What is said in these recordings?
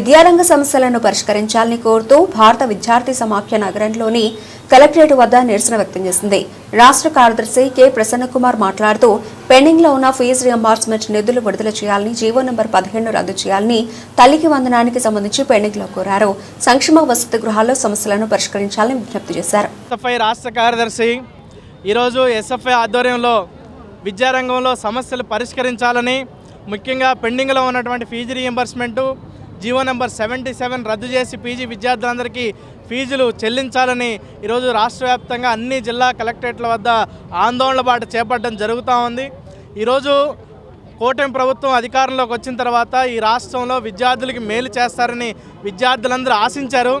విద్యారంగ సమస్యలను పరిష్కరించాలని కోరుతూ భారత విద్యార్థి సమాఖ్య నగరంలోని కలెక్టరేట్ వద్ద నిరసన వ్యక్తం చేసింది. రాష్ట్ర కార్యదర్శి కె. ప్రసన్నకుమార్ మాట్లాడుతూ పెండింగ్లో ఉన్న ఫీజు రియంబర్స్మెంట్ నిధులు విడుదల చేయాలని జీవో నెంబర్ పదిహేను రద్దు చేయాలని తల్లికి వందనానికి సంబంధించి పెండింగ్లో కోరారు. సంక్షేమ వసతి గృహాల్లో సమస్యలను పరిష్కరించాలని విజ్ఞప్తి చేశారు. రాష్ట్ర కార్యదర్శి ఈరోజు ఎస్ఎఫ్ఐ ఆధ్వర్యంలో విద్యారంగంలో సమస్యలు పరిష్కరించాలని ముఖ్యంగా పెండింగ్లో ఉన్నటువంటి fees reimbursement GO number seventy seven రద్దు చేసి పీజీ విద్యార్థులందరికీ ఫీజులు చెల్లించాలని ఈరోజు రాష్ట్ర వ్యాప్తంగా అన్ని జిల్లా కలెక్టరేట్ల వద్ద ఆందోళన బాట చేపట్టడం జరుగుతూ ఉంది. ఈరోజు కూటమి ప్రభుత్వం అధికారంలోకి వచ్చిన తర్వాత ఈ రాష్ట్రంలో విద్యార్థులకి మేలు చేస్తారని విద్యార్థులందరూ ఆశించారు.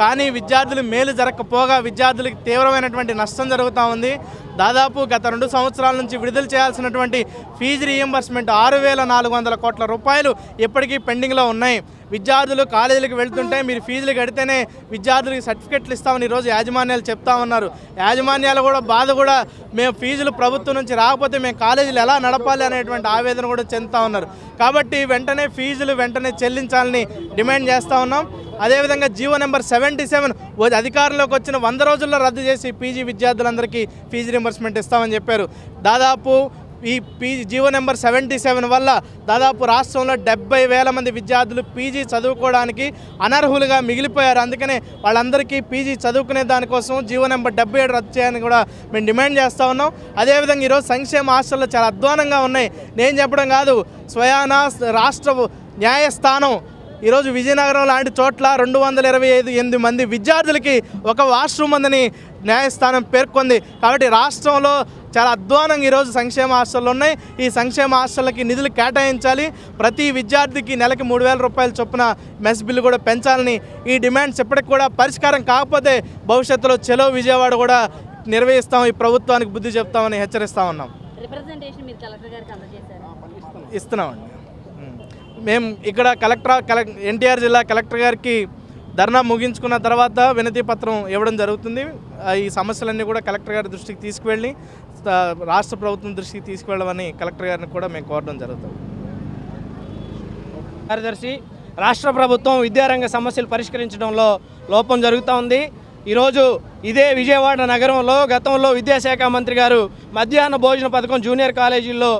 కానీ విద్యార్థులు మేలు జరగకపోగా విద్యార్థులకి తీవ్రమైనటువంటి నష్టం జరుగుతూ ఉంది. దాదాపు గత రెండు సంవత్సరాల నుంచి విడుదల చేయాల్సినటువంటి ఫీజు రీఎంబర్స్మెంట్ ఆరు వేల నాలుగు వందల కోట్ల రూపాయలు ఇప్పటికీ పెండింగ్లో ఉన్నాయి. విద్యార్థులు కాలేజీలకు వెళ్తుంటే మీరు ఫీజులు కడితేనే విద్యార్థులకి సర్టిఫికెట్లు ఇస్తామని ఈరోజు యాజమాన్యాలు చెప్తా ఉన్నారు. యాజమాన్యాలు కూడా బాధ కూడా మేము ఫీజులు ప్రభుత్వం నుంచి రాకపోతే మేము కాలేజీలు ఎలా నడపాలి అనేటువంటి ఆవేదన కూడా చెందుతా ఉన్నారు. కాబట్టి వెంటనే ఫీజులు వెంటనే చెల్లించాలని డిమాండ్ చేస్తూ ఉన్నాం. అదేవిధంగా జీవో నెంబర్ సెవెంటీ సెవెన్ అధికారంలోకి వచ్చిన వంద రోజుల్లో రద్దు చేసి పీజీ విద్యార్థులందరికీ ఫీజు రింబర్స్మెంట్ ఇస్తామని చెప్పారు. దాదాపు ఈ PG GO number seventy seven వల్ల దాదాపు రాష్ట్రంలో డెబ్బై వేల మంది విద్యార్థులు పీజీ చదువుకోవడానికి అనర్హులుగా మిగిలిపోయారు. అందుకనే వాళ్ళందరికీ పీజీ చదువుకునే దానికోసం జీవో నెంబర్ డెబ్బై ఏడు రద్దు చేయాలని కూడా మేము డిమాండ్ చేస్తూ ఉన్నాం. అదేవిధంగా ఈరోజు సంక్షేమ హాస్టల్లో చాలా అధ్వానంగా ఉన్నాయి. నేను చెప్పడం కాదు స్వయాన రాష్ట్ర న్యాయస్థానం ఈరోజు విజయనగరం లాంటి చోట్ల రెండు వందల ఇరవై ఐదు ఎనిమిది మంది విద్యార్థులకి ఒక వాష్రూమ్ ఉందని న్యాయస్థానం పేర్కొంది. కాబట్టి రాష్ట్రంలో చాలా అధ్వానంగా ఈరోజు సంక్షేమ హాస్టళ్ళు ఉన్నాయి. ఈ సంక్షేమ హాస్టళ్ళకి నిధులు కేటాయించాలి. ప్రతి విద్యార్థికి నెలకి మూడు వేల రూపాయల చొప్పున మెస్ బిల్లు కూడా పెంచాలని ఈ డిమాండ్స్ ఎప్పటికి కూడా పరిష్కారం కాకపోతే భవిష్యత్తులో చెలో విజయవాడ కూడా నిర్వహిస్తాం. ఈ ప్రభుత్వానికి బుద్ధి చెప్తామని హెచ్చరిస్తా ఉన్నాం. ఇస్తున్నామండి. మేము ఇక్కడ కలెక్టర్ కలెక్ ఎన్టీఆర్ జిల్లా కలెక్టర్ గారికి ధర్నా ముగించుకున్న తర్వాత వినతి పత్రం ఇవ్వడం జరుగుతుంది. ఈ సమస్యలన్నీ కూడా కలెక్టర్ గారి దృష్టికి తీసుకువెళ్ళి రాష్ట్ర ప్రభుత్వం దృష్టికి తీసుకువెళ్ళమని కలెక్టర్ గారిని కూడా మేము కోరడం జరుగుతుంది. కార్యదర్శి రాష్ట్ర ప్రభుత్వం విద్యారంగ సమస్యలు పరిష్కరించడంలో లోపం జరుగుతూ ఉంది. ఈరోజు ఇదే విజయవాడ నగరంలో గతంలో విద్యాశాఖ మంత్రి గారు మధ్యాహ్న భోజన పథకం జూనియర్ కాలేజీల్లో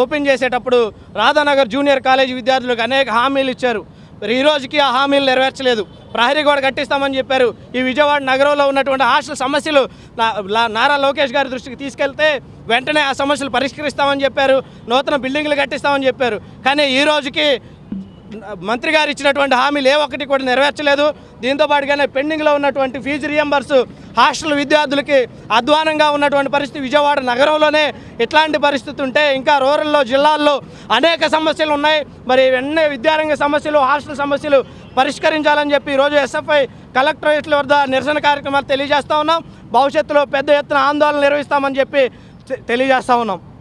ఓపెన్ చేసేటప్పుడు రాధానగర్ జూనియర్ కాలేజీ విద్యార్థులకు అనేక హామీలు ఇచ్చారు. మరి ఈ రోజుకి ఆ హామీలు నెరవేర్చలేదు. ప్రహరీ గోడ కట్టిస్తామని చెప్పారు. ఈ విజయవాడ నగరంలో ఉన్నటువంటి హాస్టల్ సమస్యలు నారా లోకేష్ గారి దృష్టికి తీసుకెళ్తే వెంటనే ఆ సమస్యలు పరిష్కరిస్తామని చెప్పారు. నూతన బిల్డింగ్లు కట్టిస్తామని చెప్పారు. కానీ ఈ రోజుకి మంత్రి గారు ఇచ్చినటువంటి హామీలు ఏ ఒక్కటి కూడా నెరవేర్చలేదు. దీంతో పాటుగానే పెండింగ్లో ఉన్నటువంటి ఫీజు రియంబర్స్ హాస్టల్ విద్యార్థులకి అధ్వానంగా ఉన్నటువంటి పరిస్థితి విజయవాడ నగరంలోనే. ఇట్లాంటి పరిస్థితి ఉంటే ఇంకా రూరల్లో జిల్లాల్లో అనేక సమస్యలు ఉన్నాయి. మరి వెంటనే విద్యారంగ సమస్యలు హాస్టల్ సమస్యలు పరిష్కరించాలని చెప్పి ఈరోజు ఎస్ఎఫ్ఐ కలెక్టరేట్ల వద్ద నిరసన కార్యక్రమాలు తెలియజేస్తూ ఉన్నాం. భవిష్యత్తులో పెద్ద ఎత్తున ఆందోళన నిర్వహిస్తామని చెప్పి తె- తెలియజేస్తా ఉన్నాం.